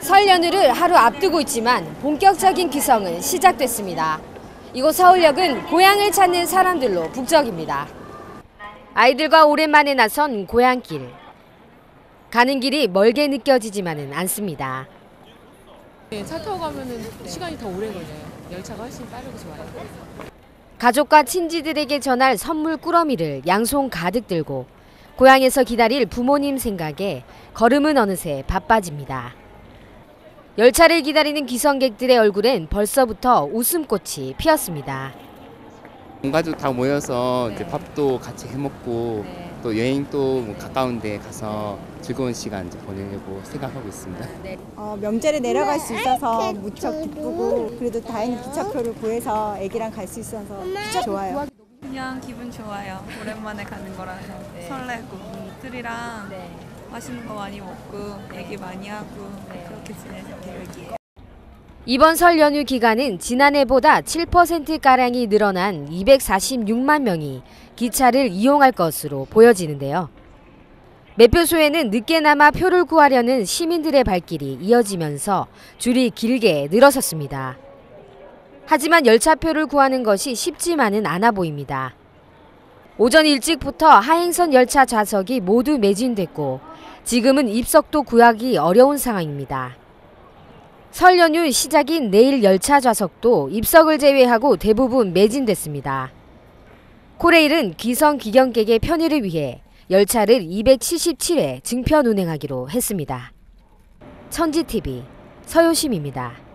설 연휴를 하루 앞두고 있지만 본격적인 귀성은 시작됐습니다. 이곳 서울역은 고향을 찾는 사람들로 북적입니다. 아이들과 오랜만에 나선 고향길. 가는 길이 멀게 느껴지지만은 않습니다. 네, 차 타고 가면은 시간이 더 오래 걸려요. 열차가 훨씬 빠르고 좋아요. 가족과 친지들에게 전할 선물 꾸러미를 양손 가득 들고 고향에서 기다릴 부모님 생각에 걸음은 어느새 바빠집니다. 열차를 기다리는 귀성객들의 얼굴엔 벌써부터 웃음꽃이 피었습니다. 온 가족 다 모여서 이제 밥도 같이 해먹고 네. 또 여행도 뭐 가까운데 가서 즐거운 시간 보내려고 생각하고 있습니다. 어, 명절에 내려갈 수 있어서 무척 기쁘고 그래도 다행히 기차표를 구해서 애기랑 갈 수 있어서 좋아요. 그냥 기분 좋아요. 오랜만에 가는 거라서 설레고 이들이랑 맛있는 거 많이 먹고 얘기 많이 하고 그렇게 지낼 계획이에요. 이번 설 연휴 기간은 지난해보다 7%가량이 늘어난 246만 명이 기차를 이용할 것으로 보여지는데요. 매표소에는 늦게나마 표를 구하려는 시민들의 발길이 이어지면서 줄이 길게 늘어섰습니다. 하지만 열차표를 구하는 것이 쉽지만은 않아 보입니다. 오전 일찍부터 하행선 열차 좌석이 모두 매진됐고 지금은 입석도 구하기 어려운 상황입니다. 설 연휴 시작인 내일 열차 좌석도 입석을 제외하고 대부분 매진됐습니다. 코레일은 기성 귀경객의 편의를 위해 열차를 277회 증편 운행하기로 했습니다. 천지TV 서효심입니다.